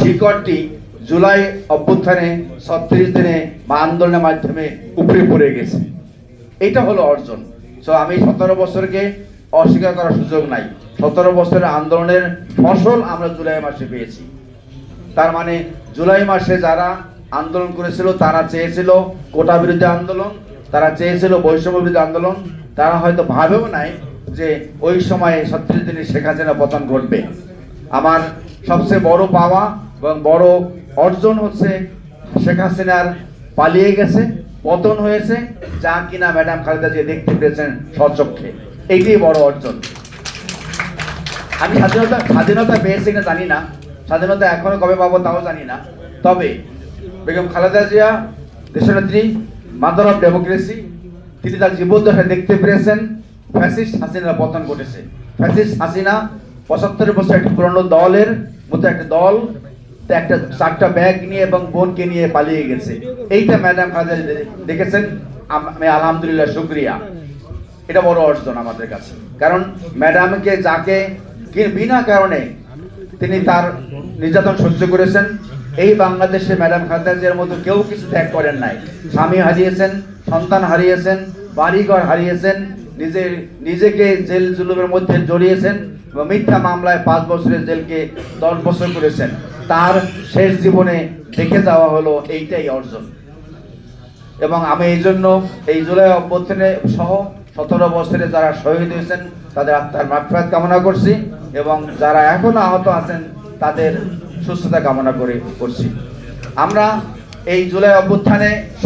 শিকড়টি জুলাই অভ্যুত্থানে ছত্রিশ দিনে বা আন্দোলনের মাধ্যমে উপরে পড়ে গেছে। এটা হলো অর্জন। তো আমি সতেরো বছরকে অস্বীকার করার সুযোগ নাই। সতেরো বছরের আন্দোলনের ফসল আমরা জুলাই মাসে পেয়েছি। তার মানে জুলাই মাসে যারা আন্দোলন করেছিল, তারা চেয়েছিল কোটা বিরুদ্ধে আন্দোলন, তারা চেয়েছিল বৈষম্য বিরুদ্ধে আন্দোলন। তারা হয়তো ভাবেও নাই যে ওই সময়ে ছত্রিশ দিনে শেখ হাসিনা পতন ঘটবে। আমার সবচেয়ে বড় পাওয়া এবং বড় অর্জন হচ্ছে শেখ হাসিনার পালিয়ে গেছে, পতন হয়েছে, যা কিনা ম্যাডাম খালেদা জিয়া দেখতে পেয়েছেন স্বচক্ষে। এইটাই বড় অর্জন। আমি স্বাধীনতা স্বাধীনতা পেয়েছি কিনা জানি না। স্বাধীনতা এখনও কবে পাবো তাও জানি না। তবে বেগম খালেদা জিয়া দেশনেত্রী মাদার অফ ডেমোক্রেসি তিনি তার জীবদ্দশায় দেখতে পেরেছেন, ফ্যাসিস্ট হাসিনার পতন ঘটেছে। ফ্যাসিস্ট হাসিনা পঁচাত্তর বছর একটি পুরনো দলের মতো একটা দল একটা চারটা ব্যাগ নিয়ে এবং বোনকে নিয়ে পালিয়ে গেছে। এইটা ম্যাডাম জিয়া দেখেছেন? আমি আলহামদুলিল্লাহ শুক্রিয়া। এটা বড় অর্জন আমাদের কাছে। কারণ ম্যাডামকে যাকে বিনা কারণে তিনি তার নির্যাতন সহ্য করেছেন। এই বাংলাদেশে ম্যাডাম খালেদা জিয়ার মতো কেউ কিছু ত্যাগ করেন নাই। স্বামী হারিয়েছেন, সন্তান হারিয়েছেন, বাড়িঘর হারিয়েছেন নিজের নিজেকে জেল জুলুমের মধ্যে জড়িয়েছেন এবং মিথ্যা মামলায় পাঁচ বছরের জেলকে দশ বছর করেছেন। তার শেষ জীবনে দেখে যাওয়া হলো এইটাই অর্জন। এবং আমি এই জন্য এই জুলাই অভ্যর্থনে সহ সতেরো বছরে যারা শহীদ হয়েছেন, তাদের আত্মার মাগফিরাত কামনা করছি এবং যারা এখনও আহত আছেন, তাদের সুস্থতা কামনা করে করছি। আমরা এই জুলাই অভ্যুত্থানে